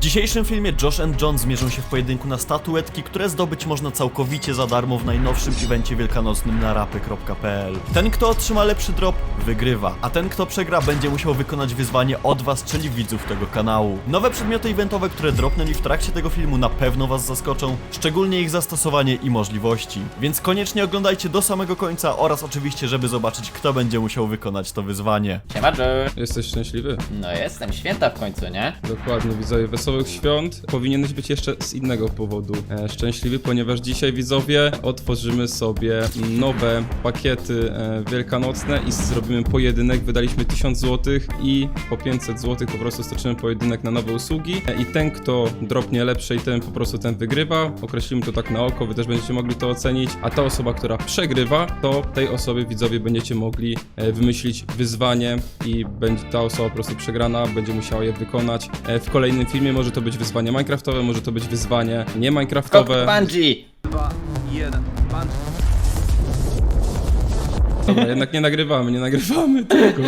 dzisiejszym filmie Josh and John zmierzą się w pojedynku na statuetki, które zdobyć można całkowicie za darmo w najnowszym evencie wielkanocnym na rapy.pl. Ten, kto otrzyma lepszy drop, wygrywa, a ten, kto przegra, będzie musiał wykonać wyzwanie od was, czyli widzów tego kanału. Nowe przedmioty eventowe, które dropnęli w trakcie tego filmu na pewno was zaskoczą, szczególnie ich zastosowanie i możliwości. Więc koniecznie oglądajcie do samego końca oraz oczywiście, żeby zobaczyć, kto będzie musiał wykonać to wyzwanie. Siema Joe. Jesteś szczęśliwy? No jestem, święta w końcu, nie? Dokładnie, widzowie, wesołych świąt. Powinieneś być jeszcze z innego powodu e, szczęśliwy, ponieważ dzisiaj, widzowie, otworzymy sobie nowe pakiety e, wielkanocne i zrobimy pojedynek. Wydaliśmy 1000 zł i po 500 zł po prostu stoczymy pojedynek na nowe usługi. E, I ten, kto dropnie lepsze i ten po prostu ten wygrywa. Określimy to tak na oko, wy też będziecie mogli to ocenić. A ta osoba, która przegrywa, to tej osobie, widzowie, będziecie mogli e, wymyślić wyzwanie i będzie ta osoba po prostu przegrana, będzie musiała je wykonać. E, W kolejnym filmie może to być wyzwanie minecraftowe, może to być wyzwanie nie Kok minecraftowe. bungee! Dobra, jednak nie nagrywamy, nie nagrywamy tego.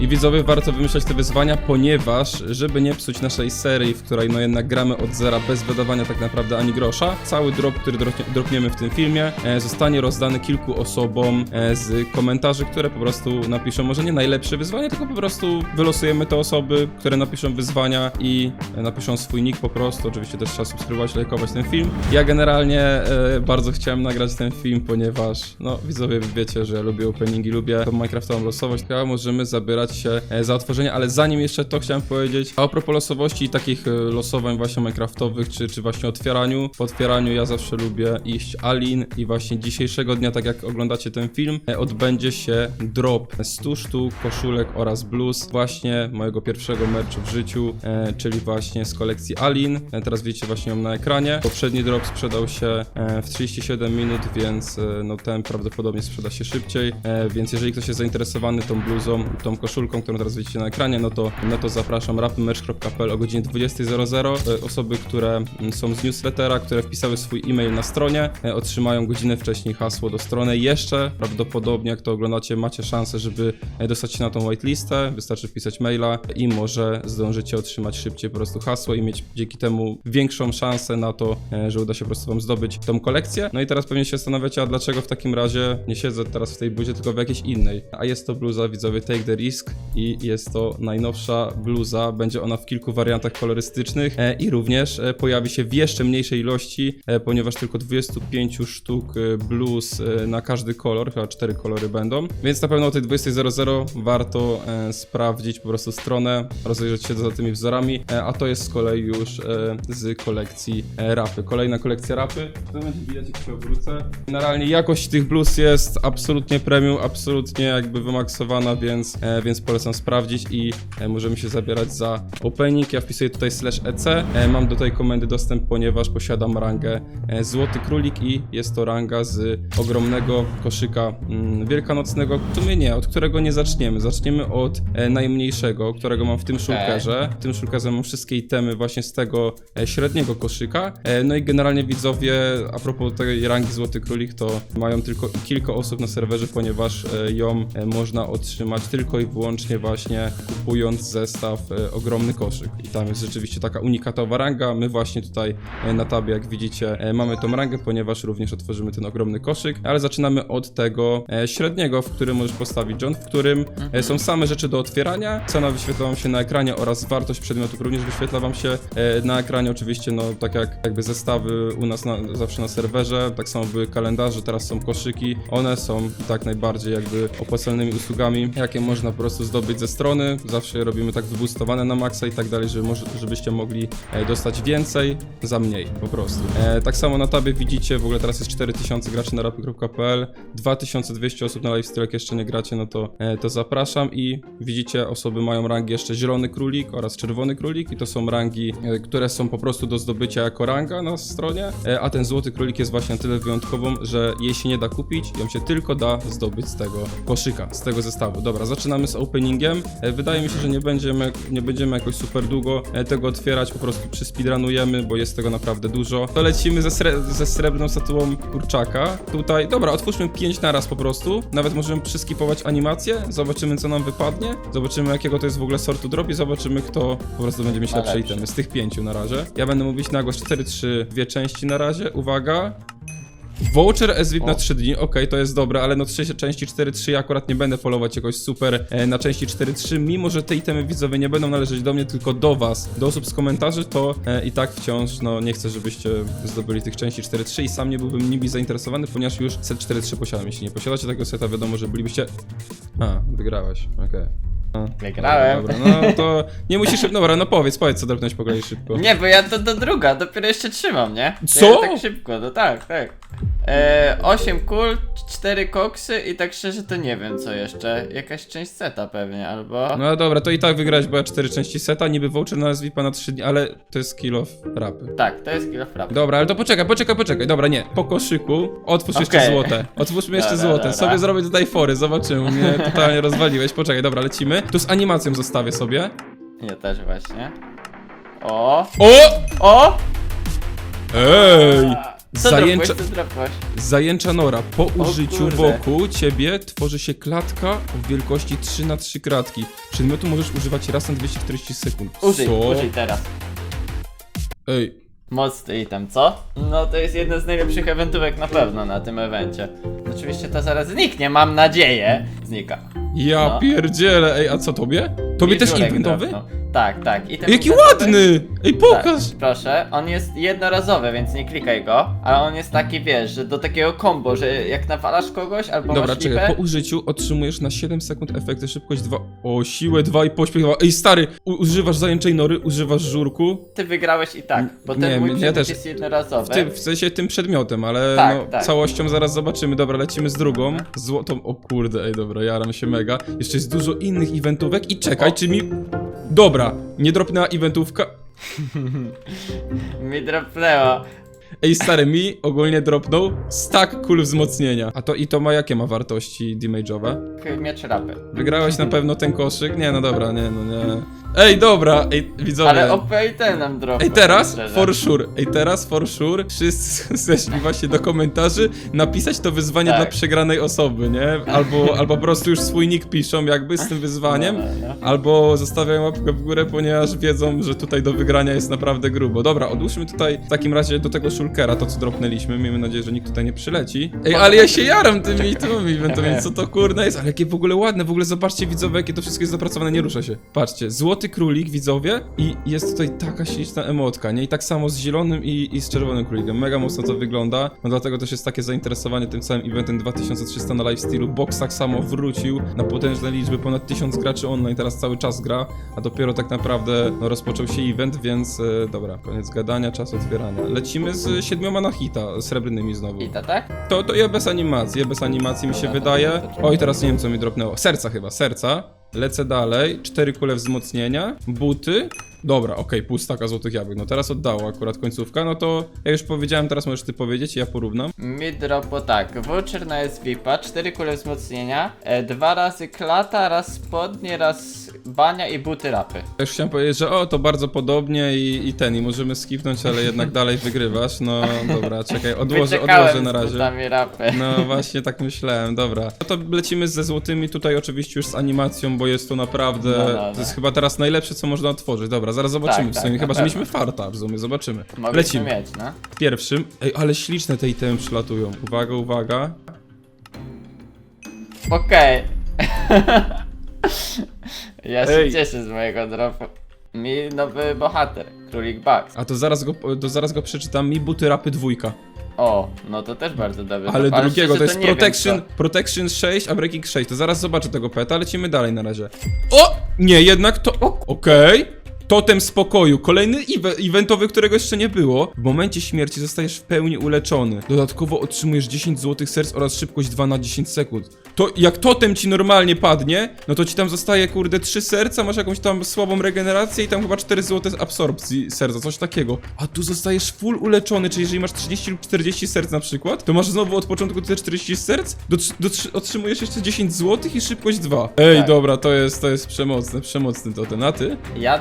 I widzowie, warto wymyślać te wyzwania, ponieważ, żeby nie psuć naszej serii, w której no jednak gramy od zera bez wydawania tak naprawdę ani grosza, cały drop, który dropnie- dropniemy w tym filmie, e, zostanie rozdany kilku osobom e, z komentarzy, które po prostu napiszą może nie najlepsze wyzwanie, tylko po prostu wylosujemy te osoby, które napiszą wyzwania i e, napiszą swój nick po prostu. Oczywiście też trzeba subskrybować, lajkować ten film. Ja generalnie e, bardzo chciałem nagrać ten film, ponieważ, no, widzowie, wy wiecie, że ja lubię openingi, lubię tą minecraftową losowość, a możemy zabierać się e, za otworzenie, ale zanim jeszcze to chciałem powiedzieć, a propos losowości i takich e, losowań właśnie minecraftowych, czy, czy właśnie otwieraniu, po otwieraniu ja zawsze lubię iść Alin i właśnie dzisiejszego dnia, tak jak oglądacie ten film, e, odbędzie się drop 100 sztuk koszulek oraz bluz właśnie mojego pierwszego merchu w życiu, czyli właśnie z kolekcji Alin. Teraz widzicie właśnie ją na ekranie. Poprzedni drop sprzedał się w 37 minut, więc no ten prawdopodobnie sprzeda się szybciej, e, więc jeżeli ktoś jest zainteresowany tą bluzą, tą koszulką, którą teraz widzicie na ekranie, no to, no to zapraszam rapmerch.pl o godzinie 20.00. E, Osoby, które mm, są z newslettera, które wpisały swój e-mail na stronie, e, otrzymają godzinę wcześniej hasło do strony. Jeszcze prawdopodobnie, jak to oglądacie, macie szansę, żeby dostać się na tą whitelistę. Wystarczy wpisać maila i może zdążycie otrzymać szybciej po prostu hasło i mieć dzięki temu większą szansę na to, że uda się po prostu wam zdobyć tą kolekcję. No i teraz pewnie się zastanawiacie, a dlaczego w takim razie nie siedzę teraz w tej bluzie, tylko w jakiejś innej. A jest to bluza, widzowie, Take the Risk i jest to najnowsza bluza. Będzie ona w kilku wariantach kolorystycznych e, i również e, pojawi się w jeszcze mniejszej ilości, e, ponieważ tylko 25 sztuk bluz na każdy kolor, chyba 4 kolory będą. Więc na pewno o tej 20.00 warto sprawdzić po prostu stronę, rozejrzeć się za tymi wzorami, a to jest z kolei już z kolekcji rapy. Kolejna kolekcja rapy. To będzie widać, jak się obrócę. Generalnie jakość tych bluz jest absolutnie premium, absolutnie jakby wymaksowana, więc, e, więc polecam sprawdzić i e, możemy się zabierać za opening. Ja wpisuję tutaj slash EC. E, mam do tej komendy dostęp, ponieważ posiadam rangę e, Złoty Królik i jest to ranga z ogromnego koszyka mm, wielkanocnego, w sumie nie, od którego nie zaczniemy. Zaczniemy od e, najmniejszego, którego mam w tym szulkerze. W tym szulkerze mam wszystkie itemy właśnie z tego e, średniego koszyka. E, no i generalnie widzowie, a propos tej rangi Złoty Królik, to mają tylko kilka osób na serwerze, ponieważ e, ją e, można otrzymać tylko i wyłącznie właśnie kupując zestaw e, ogromny koszyk. I tam jest rzeczywiście taka unikatowa ranga. My właśnie tutaj na tabie, jak widzicie, mamy tą rangę, ponieważ również otworzymy ten ogromny koszyk, ale zaczynamy od tego średniego, w którym możesz postawić John, w którym e, są same rzeczy do otwierania. Cena wyświetla wam się na ekranie oraz wartość przedmiotów również wyświetla wam się na ekranie. Oczywiście, no tak jak jakby zestawy u nas na, zawsze na serwerze, tak samo były kalendarze, teraz są koszyki. One są tak najbardziej jakby opłacalnymi usługami, jakie można po prostu zdobyć ze strony. Zawsze robimy tak wyboostowane na maksa i tak dalej, żeby może, żebyście mogli e, dostać więcej za mniej po prostu. E, tak samo na tabie widzicie, w ogóle teraz jest 4000 graczy na rapy.pl, 2200 osób na livestream, jak jeszcze nie gracie, no to, e, to zapraszam i widzicie, osoby mają rangi jeszcze zielony królik oraz czerwony królik i to są rangi, które są po prostu do zdobycia jako ranga na stronie, a ten złoty królik jest właśnie na tyle wyjątkową, że jej się nie da kupić, ją się tylko tylko da zdobyć z tego koszyka, z tego zestawu. Dobra, zaczynamy z openingiem. E, Wydaje mi się, że nie będziemy, nie będziemy jakoś super długo e, tego otwierać, po prostu przyspidranujemy, bo jest tego naprawdę dużo. To lecimy ze, sre- ze srebrną statuą kurczaka. Tutaj, dobra, otwórzmy 5 naraz po prostu. Nawet możemy przyskipować animację, zobaczymy co nam wypadnie, zobaczymy jakiego to jest w ogóle sortu drop i zobaczymy kto po prostu będzie mieć lepsze itemy. Z tych pięciu na razie. Ja będę mówić na głos 4-3, dwie części na razie. Uwaga. Voucher SVIP na O. 3 dni, okej, to jest dobre, ale no trzy części 4.3 ja akurat nie będę polować jakoś super e, na części 4.3, mimo że te itemy widzowie nie będą należeć do mnie, tylko do was, do osób z komentarzy, to e, i tak wciąż, no nie chcę, żebyście zdobyli tych części 4.3 i sam nie byłbym nimi zainteresowany, ponieważ już set 4.3 posiadam. Jeśli nie posiadacie tego seta, wiadomo, że bylibyście... A, wygrałeś, okej. No, Wygrałem. Dobra, no to nie musisz, dobra, no powiedz, powiedz co drobnąć po kolei szybko. Nie, bo ja to do druga, dopiero jeszcze trzymam, nie? To Co? Ja tak szybko, no tak, tak. E, 8 kul, 4 koksy i tak szczerze to nie wiem co jeszcze. Jakaś część seta pewnie, albo... No dobra, to i tak wygrałeś, bo ja 4 części seta, niby voucher na SVIP na 3 dni, ale to jest kill of rapy. Tak, to jest kill of rap. Dobra, ale to poczekaj, poczekaj, poczekaj. Dobra, nie. Po koszyku otwórz jeszcze Okej. złote. Otwórzmy jeszcze Dobra, złote. dobra. Sobie zrobię tutaj fory, zobaczymy. Mnie totalnie rozwaliłeś. Poczekaj, dobra, lecimy. Tu z animacją zostawię sobie. Ja też właśnie. O! O! O! Ej! Co Zajęcza, dropłeś, co dropłeś? zajęcza nora. Po użyciu kurde. wokół ciebie tworzy się klatka o wielkości 3 na 3 kratki. Przedmiotu możesz używać raz na 240 sekund. Użyj, Co? użyj teraz. Ej, Mocny item, co? No to jest jeden z najlepszych eventówek na pewno na tym evencie. Oczywiście to zaraz zniknie, mam nadzieję. Znika. ja No. pierdzielę. Ej, a co tobie? Tobie też Wiewiórek eventowy? dropnął. Tak, tak. Item Jaki eventowy- ładny! Ej, pokaż! Tak, proszę, on jest jednorazowy, więc nie klikaj go, ale on jest taki, wiesz, że do takiego combo, że jak nawalasz kogoś albo Dobra, masz czekaj, lipę, po użyciu otrzymujesz na 7 sekund efekty szybkość 2, o siłę 2 i pośpiech 2. Ej stary, u- używasz zajęczej nory, używasz żurku. ty wygrałeś i tak, bo ten Nie, mój ja przedmiot też. jest jednorazowy. W, tym, w sensie tym przedmiotem, ale Tak, no, tak. całością zaraz zobaczymy. Dobra, lecimy z drugą. Złotą, o kurde, ej dobra, jaram się mega. Jeszcze jest dużo innych eventówek i czekaj, czy mi... Dobra, nie dropnęła eventówka. Mi dropnęło. Ej stary, mi ogólnie dropnął stack kul wzmocnienia. A to i to ma jakie ma wartości damage'owe? Miecz rapy. Wygrałeś na pewno ten koszyk? Nie, no dobra, nie, no nie. Ej, dobra, ej, widzowie. Ale OP i ten nam dropnął. Ej, teraz szczerze. for sure, ej, teraz for sure wszyscy zeszli właśnie do komentarzy napisać to wyzwanie Tak. dla przegranej osoby, nie? Albo, albo po prostu już swój nick piszą jakby z tym wyzwaniem, No, no, no. albo zostawiają łapkę w górę, ponieważ wiedzą, że tutaj do wygrania jest naprawdę grubo. Dobra, odłóżmy tutaj w takim razie do tego shulkera to, co dropnęliśmy. Miejmy nadzieję, że nikt tutaj nie przyleci. Ej, ale ja się jaram tymi tymi eventami, co to kurna jest, ale jakie w ogóle ładne, w ogóle zobaczcie widzowie, jakie to wszystko jest zapracowane, nie rusza się. Patrzcie, złoty królik, widzowie, i jest tutaj taka śliczna emotka, nie? I tak samo z zielonym i, i z czerwonym królikiem. Mega mocno to wygląda, no dlatego też jest takie zainteresowanie tym całym eventem 2300 na lifestylu. Box tak samo wrócił na potężne liczby, ponad 1000 graczy online teraz cały czas gra, a dopiero tak naprawdę no, rozpoczął się event, więc e, dobra, koniec gadania, czas otwierania. Lecimy z siedmioma na hita, srebrnymi znowu. I to tak? To, to je bez animacji, je bez animacji mi się Dobra, to wydaje. to czekaj. Oj, teraz nie wiem co mi dropnęło. Serca chyba, serca. Lecę dalej. Cztery kule wzmocnienia. Buty. Dobra, okej, pół staka złotych jabłek. No teraz oddało akurat końcówka. No to ja już powiedziałem, teraz możesz ty powiedzieć i ja porównam. Mi dropło tak, voucher na SVIP-a, 4 kule wzmocnienia, e, dwa razy klata, raz spodnie, raz bania i buty rapy. Ja już chciałem powiedzieć, że o, to bardzo podobnie i, i ten, i możemy skipnąć, ale jednak dalej wygrywasz. No dobra, czekaj, odłożę, Wyczekałem odłożę na z razie. butami rapy. No właśnie tak myślałem, dobra. No to lecimy ze złotymi tutaj oczywiście już z animacją, bo jest to naprawdę. No, no, no. To jest chyba teraz najlepsze, co można otworzyć. Dobra, zaraz zobaczymy Tak, w sumie. tak, chyba, na że mieliśmy farta, w sumie, zobaczymy. Mogliśmy Lecimy. mieć, no. Pierwszym. Ej, ale śliczne te itemy przylatują. Uwaga, uwaga. Okej. ja się Ej. cieszę z mojego dropu. Mi nowy bohater, Królik Bugs. A to zaraz go, to zaraz go przeczytam. Mi buty rapy dwójka. O, no to też bardzo dobry. Ale drop. drugiego, to jest nie wiem, protection, co. protection 6, a breaking 6. To zaraz zobaczę tego peta, lecimy dalej na razie. O! Nie, jednak to. O! Okej. Totem spokoju, kolejny ewe eventowy, którego jeszcze nie było. W momencie śmierci zostajesz w pełni uleczony. Dodatkowo otrzymujesz 10 złotych serc oraz szybkość 2 na 10 sekund. To jak totem ci normalnie padnie, no to ci tam zostaje kurde 3 serca, masz jakąś tam słabą regenerację i tam chyba 4 złote absorpcji serca, coś takiego. A tu zostajesz full uleczony, czyli jeżeli masz 30 lub 40 serc na przykład, to masz znowu od początku te 40 serc, do, do, otrzymujesz jeszcze 10 złotych i szybkość 2. Ej, Tak. dobra, to jest, to jest przemocne, przemocny totem. A ty? Ja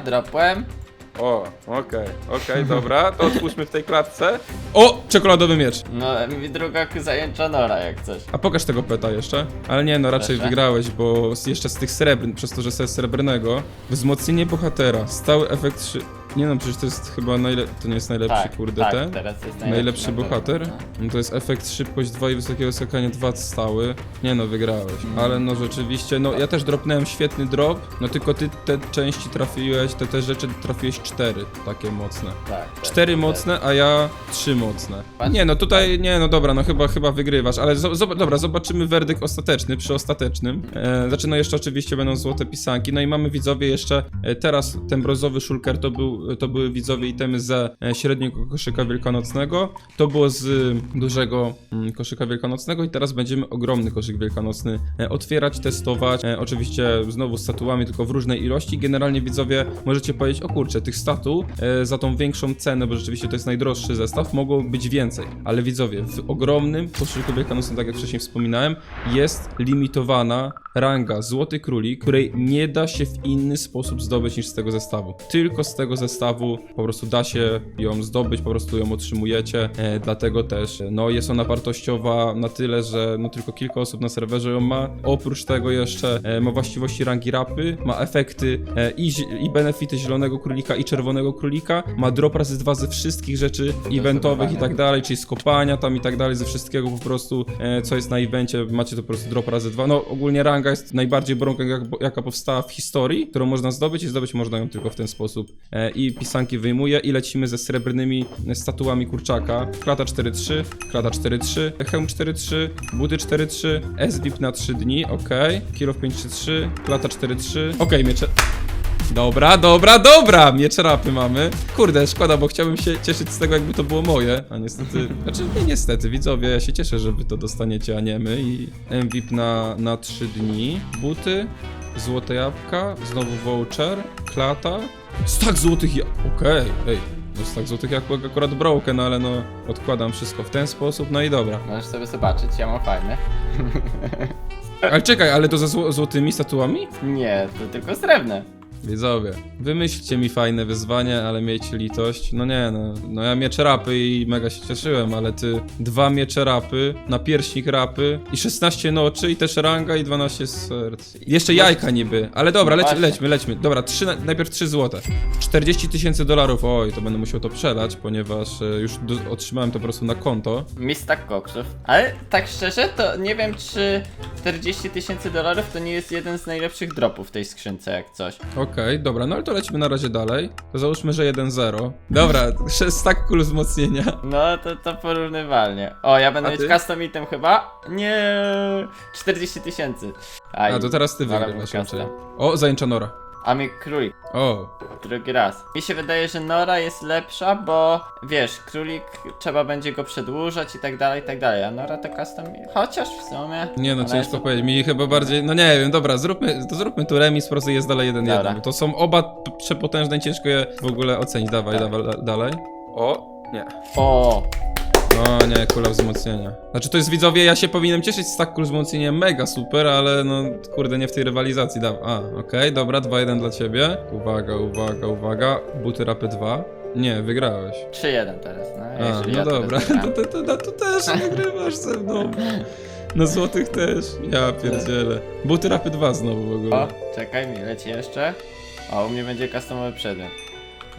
O, okej, okej, dobra, to otwórzmy w tej klatce. O, czekoladowy miecz. No, mi druga zajęcza Nora jak coś. A pokaż tego peta jeszcze. Ale nie, no raczej Proszę. wygrałeś, bo z- jeszcze z tych srebrn, przez to, że jest srebrnego. Wzmocnienie bohatera, stały efekt szy... Nie no, przecież to jest chyba najle... To nie jest najlepszy, Tak, kurde, tak, ten? teraz jest Najlepszy na bohater? pewno. No to jest efekt szybkość 2 i wysokiego skakania 2 stały. Nie no, wygrałeś. Ale no rzeczywiście, no ja też dropnąłem świetny drop, no tylko ty te części trafiłeś, te, te rzeczy trafiłeś 4 takie mocne. Tak, tak, Cztery tak. mocne, a ja trzy mocne. Patrz. Nie, no tutaj, nie, no dobra, no chyba, chyba wygrywasz, ale zo, zob- dobra, zobaczymy werdykt ostateczny, przy ostatecznym. E, znaczy, no jeszcze oczywiście będą złote pisanki, no i mamy widzowie jeszcze, e, teraz ten brązowy szulker to, był, to były widzowie itemy ze e, średniego koszyka wielkanocnego, to było z e, dużego mm, koszyka wielkanocnego i teraz będziemy ogromny koszyk wielkanocny e, otwierać, testować, e, oczywiście znowu z statuami, tylko w różnej ilości. Generalnie widzowie możecie powiedzieć, o kurczę, tych statu za tą większą cenę, bo rzeczywiście to jest najdroższy zestaw, mogło być więcej. Ale widzowie, w ogromnym koszyku wielkanocnym, tak jak wcześniej wspominałem, jest limitowana ranga Złoty Królik, której nie da się w inny sposób zdobyć niż z tego zestawu. Tylko z tego zestawu po prostu da się ją zdobyć, po prostu ją otrzymujecie, e, dlatego też e, no, jest ona wartościowa na tyle, że no, tylko kilka osób na serwerze ją ma. Oprócz tego jeszcze e, ma właściwości rangi rapy, ma efekty i, i benefity zielonego królika i czerwonego królika, ma drop razy dwa ze wszystkich rzeczy eventowych i tak dalej, czyli z kopania tam i tak dalej, ze wszystkiego po prostu, co jest na evencie, macie to po prostu drop razy dwa. No ogólnie ranga jest najbardziej jak, jaka powstała w historii, którą można zdobyć i zdobyć można ją tylko w ten sposób. I pisanki wyjmuję i lecimy ze srebrnymi statuami kurczaka. Klata 4-3, klata 4-3, hełm 4-3, buty 4-3, S-VIP na 3 dni, ok. Kilo 5-3, klata 4-3, ok, miecze... Dobra, dobra, dobra! Miecze rapy mamy. Kurde, szkoda, bo chciałbym się cieszyć z tego, jakby to było moje. A niestety, znaczy nie niestety, widzowie, ja się cieszę, że wy to dostaniecie, a nie my. I MVP na, na 3 dni. Buty, złote jabłka, znowu voucher, klata. Stak złotych ja... Okej, ej. No stak złotych jabłek akurat broken, ale no odkładam wszystko w ten sposób, no i dobra. Możesz sobie zobaczyć, ja mam fajne. Ale czekaj, ale to ze zło złotymi statuami? Nie, to tylko srebrne. Widzowie, wymyślcie mi fajne wyzwanie, ale miejcie litość. No nie, no, no ja miecze rapy i mega się cieszyłem, ale ty dwa miecze rapy, napierśnik rapy i 16 noczy i też ranga i 12 serc. I Jeszcze jajka niby, ale dobra, leć, Właśnie. lećmy, lećmy. Dobra, trzy, na- najpierw 3 złote. 40 tysięcy dolarów, oj, to będę musiał to przelać, ponieważ e, już do, otrzymałem to po prostu na konto. Mi stak koksów. Ale tak szczerze, to nie wiem, czy 40 tysięcy dolarów to nie jest jeden z najlepszych dropów w tej skrzynce, jak coś. Okej, dobra, no ale to lecimy na razie dalej. To załóżmy, że 1-0. Dobra, 6 stack kul wzmocnienia. No to, to porównywalnie. O, ja będę A mieć ty? custom item chyba? Nie, 40 tysięcy. Aj, A to teraz ty ale wygrywasz raczej. O, zajęcza Nora. A mi królik, O, drugi raz. Mi się wydaje, że Nora jest lepsza, bo wiesz, królik trzeba będzie go przedłużać i tak dalej, i tak dalej. A Nora to custom, chociaż w sumie. nie no, ona ciężko jest- powiedzieć. Mi chyba bardziej, no nie wiem, dobra, zróbmy, to zróbmy tu remis, po prostu jest dalej 1-1. Dobra. bo To są oba p- przepotężne i ciężko je w ogóle ocenić. Dawaj, Tak. dawaj, da- dalej. O, nie. O, No nie, kula wzmocnienia. Znaczy to jest widzowie, ja się powinienem cieszyć z tak kul wzmocnienia, mega super, ale no kurde, nie w tej rywalizacji. Da A, okej, dobra, 2-1 dla ciebie. Uwaga, uwaga, uwaga. Buty rapy 2. Nie, wygrałeś. 3-1 teraz, no. A, jeżeli no ja dobra, wygram. to, to, to, to też wygrywasz ze mną. Na złotych też. Ja pierdzielę. Buty rapy 2 znowu w ogóle. O, czekaj, mi leci jeszcze. O, u mnie będzie customowy przedmiot.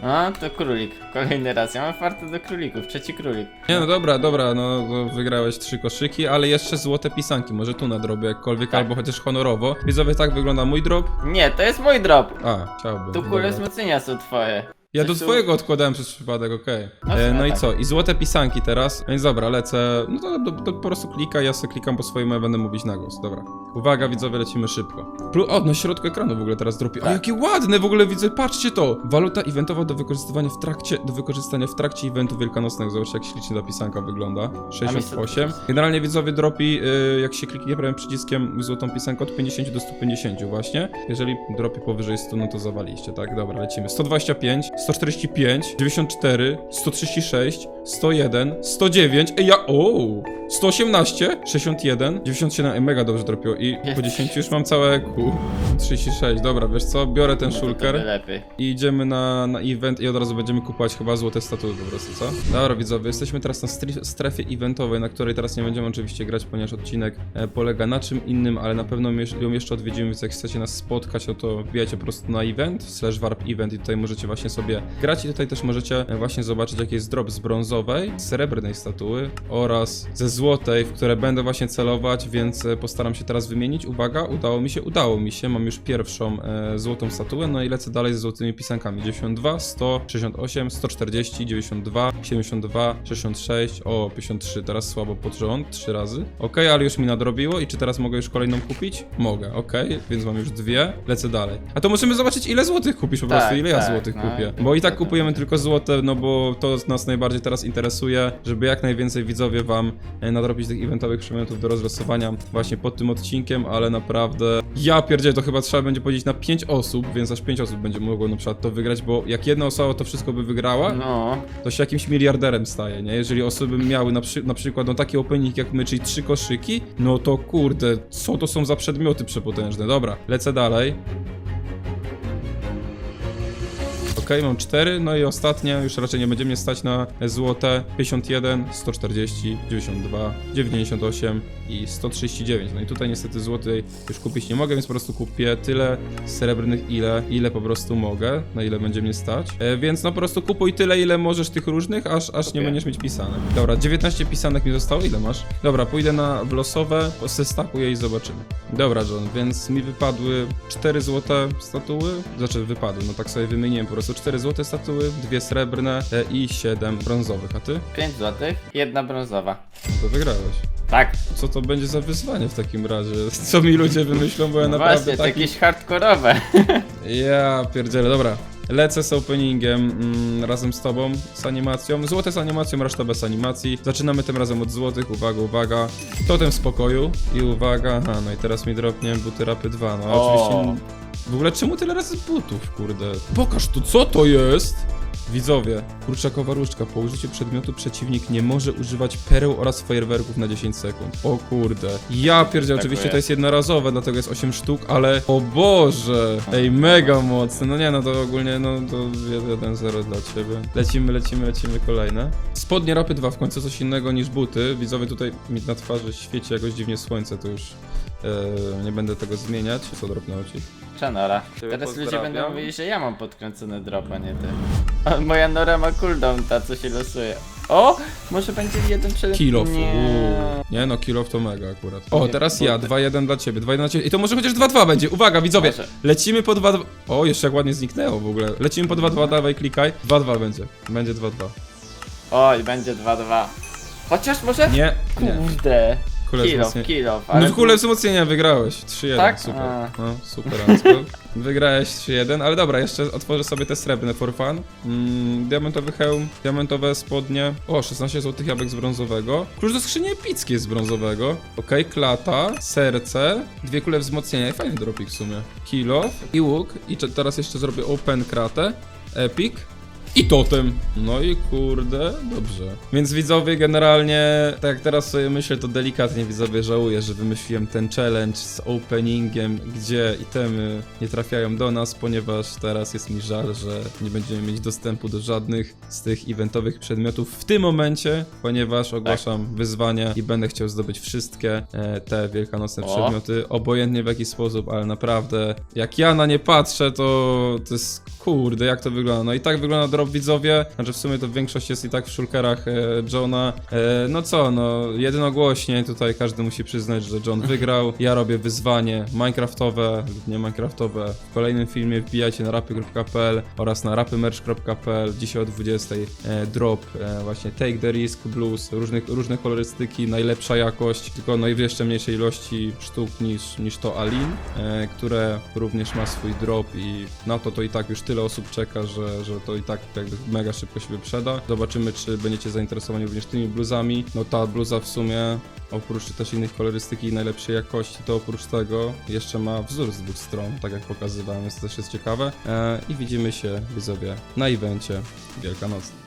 A, to królik. Kolejny raz. Ja mam fartę do królików. Trzeci królik. Nie no dobra, dobra, no to wygrałeś trzy koszyki, ale jeszcze złote pisanki, może tu nadrobię jakkolwiek, Tak. albo chociaż honorowo. Widzowie, tak wygląda mój drop. Nie, to jest mój drop. A, chciałbym. Tu dobra. kule wzmocnienia są twoje. Ja do Coś tu- twojego odkładałem przez przypadek, okej. No, E, No i tak. co? I złote pisanki teraz. Więc dobra, lecę. No to, to, to po prostu klikaj, ja sobie klikam po swoim, a będę mówić na głos. Dobra. Uwaga, widzowie, lecimy szybko. Plu o, na środku ekranu w ogóle teraz dropi. A Tak. jakie ładne w ogóle widzę, patrzcie to! Waluta eventowa do wykorzystywania w trakcie, do wykorzystania w trakcie eventu wielkanocnego. Zobaczcie, jak ślicznie ta pisanka wygląda. 68. Generalnie widzowie dropi, y, jak się kliknie prawym przyciskiem złotą pisankę od 50 do 150 właśnie. Jeżeli dropi powyżej 100, no to zawaliście, tak? Dobra, lecimy. 125, 145, 94, 136, 101, 109, ej ja, o, 118, 61, 97, ej, mega dobrze dropiło i po 10 już mam całe Q. 36, dobra, wiesz co, biorę ten No lepiej. i idziemy na, na event i od razu będziemy kupować chyba złote statuły po prostu, co? Dobra widzowie, jesteśmy teraz na strefie eventowej, na której teraz nie będziemy oczywiście grać, ponieważ odcinek e, polega na czym innym, ale na pewno ją jeszcze odwiedzimy, więc jak chcecie nas spotkać, no to wbijajcie po prostu na event, slash warp event i tutaj możecie właśnie sobie grać i tutaj też możecie e, właśnie zobaczyć jaki jest drop z brązowej, srebrnej statuły oraz ze złotej, w które będę właśnie celować, więc e, postaram się teraz wymienić. Uwaga, udało mi się, udało mi się, mam już pierwszą e, złotą statuę, no i lecę dalej z złotymi pisankami. 92, 100, 68, 140, 92, 72, 66, o 53, teraz słabo pod rząd, 3 razy. Ok, ale już mi nadrobiło i czy teraz mogę już kolejną kupić? Mogę, ok, więc mam już dwie, lecę dalej. A to możemy zobaczyć ile złotych kupisz po Tak, prostu, ile ja tak, złotych no. kupię. Bo i tak kupujemy tylko złote, no bo to nas najbardziej teraz interesuje, żeby jak najwięcej widzowie wam e, nadrobić tych eventowych przedmiotów do rozlosowania właśnie pod tym odcinkiem, ale naprawdę ja pierdzielę, to chyba trzeba będzie powiedzieć na 5 osób, więc aż 5 osób będzie mogło na przykład to wygrać, bo jak jedna osoba to wszystko by wygrała, No, to się jakimś miliarderem staje, nie? Jeżeli osoby miały na, przy, na przykład no taki opening jak my, czyli trzy koszyki, no to kurde, co to są za przedmioty przepotężne? Dobra, lecę dalej. Mam 4, no i ostatnie, już raczej nie będzie mnie stać na złote 51, 140, 92, 98 i 139. No i tutaj niestety złotej już kupić nie mogę, więc po prostu kupię tyle srebrnych, ile, ile po prostu mogę, na ile będzie mnie stać. E, więc no po prostu kupuj tyle, ile możesz tych różnych, aż, aż nie będziesz mieć pisanek. Dobra, 19 pisanek mi zostało, ile masz? Dobra, pójdę na losowe, zestakuję i zobaczymy. Dobra, John, więc mi wypadły 4 złote statuły, znaczy wypadły, no tak sobie wymieniłem po prostu 4 złote statuły, dwie srebrne e, i 7 brązowych, a ty? 5 złotych, jedna brązowa. To wygrałeś. Tak, Co to będzie za wyzwanie w takim razie? Co mi ludzie wymyślą, bo ja no naprawdę właśnie, to taki... jakieś hardkorowe. Ja pierdzielę, dobra. Lecę z openingiem mm, razem z tobą, z animacją. Złote z animacją, reszta bez animacji. Zaczynamy tym razem od złotych, uwaga, uwaga. Totem w spokoju i uwaga, aha, no i teraz mi dropnie buty rapy 2, no O. oczywiście... W ogóle czemu tyle razy butów, kurde? Pokaż tu, co to jest? Widzowie, kurczakowa różdżka. Po użyciu przedmiotu przeciwnik nie może używać pereł oraz fajerwerków na 10 sekund. O kurde. Ja pierdzielę, Tak oczywiście jest. to jest jednorazowe, dlatego jest 8 sztuk, ale o Boże! Ej, mega mocne. No nie, no to ogólnie, no to 1-0 dla ciebie. Lecimy, lecimy, lecimy kolejne. Spodnie rapy 2 w końcu coś innego niż buty. Widzowie tutaj mi na twarzy świeci jakoś dziwnie słońce, to już e, nie będę tego zmieniać. Co dropnęło ci? Ciebie Teraz ludzie pozdrawiam. będą mówili, że ja mam podkręcony drop, a nie ty. A moja Nora ma cooldown, ta co się losuje. O! Może będzie jeden przed... Kill off. Nie. Uuu. Nie no, kill off to mega akurat. O, teraz ja, te- 2-1 dla ciebie, 2-1 dla ciebie. I to może chociaż 2-2 będzie. Uwaga, widzowie, Może. lecimy po 2-2. O, jeszcze jak ładnie zniknęło w ogóle. Lecimy po 2-2, dawaj, klikaj. 2-2 będzie. Będzie 2-2. Oj, będzie 2-2. Chociaż może... Nie, nie. Kurde. Kule Kill off, kill off, No ale... ogóle wzmocnienia wygrałeś. 3-1, Tak? super. A. No, super. Wygrałeś 3-1, ale dobra, jeszcze otworzę sobie te srebrne for fun. Mm, diamentowy hełm, diamentowe spodnie. O, 16 złotych jabłek z brązowego. Klucz do skrzyni epickiej z brązowego. Okej, klata, serce, dwie kule wzmocnienia fajny dropik w sumie. Kilo i łuk. I cze- teraz jeszcze zrobię open kratę. Epic. I totem. No i kurde, dobrze. Więc widzowie, generalnie, tak jak teraz sobie myślę, to delikatnie widzowie żałuję, że wymyśliłem ten challenge z openingiem, gdzie itemy nie trafiają do nas, ponieważ teraz jest mi żal, że nie będziemy mieć dostępu do żadnych z tych eventowych przedmiotów w tym momencie, ponieważ ogłaszam wyzwanie i będę chciał zdobyć wszystkie e, te wielkanocne O. przedmioty, obojętnie w jaki sposób, ale naprawdę, jak ja na nie patrzę, to to jest kurde, jak to wygląda. No i tak wygląda drop drop widzowie, znaczy w sumie to większość jest i tak w shulkerach e, Johna. E, no co, no jednogłośnie tutaj każdy musi przyznać, że John wygrał. Ja robię wyzwanie minecraftowe lub nie minecraftowe. W kolejnym filmie wbijajcie na rapy.pl oraz na rapymerch.pl. Dzisiaj o 20 e, drop e, właśnie Take the Risk Blues, różnych, różne kolorystyki, najlepsza jakość, tylko no i w jeszcze mniejszej ilości sztuk niż, niż to Alin, e, które również ma swój drop i na to to i tak już tyle osób czeka, że, że to i tak jakby mega szybko się wyprzeda. Zobaczymy, czy będziecie zainteresowani również tymi bluzami. No ta bluza w sumie oprócz też innych kolorystyki i najlepszej jakości, to oprócz tego jeszcze ma wzór z dwóch stron, tak jak pokazywałem, więc to też jest ciekawe. E, I widzimy się, widzowie, na evencie wielkanocnym.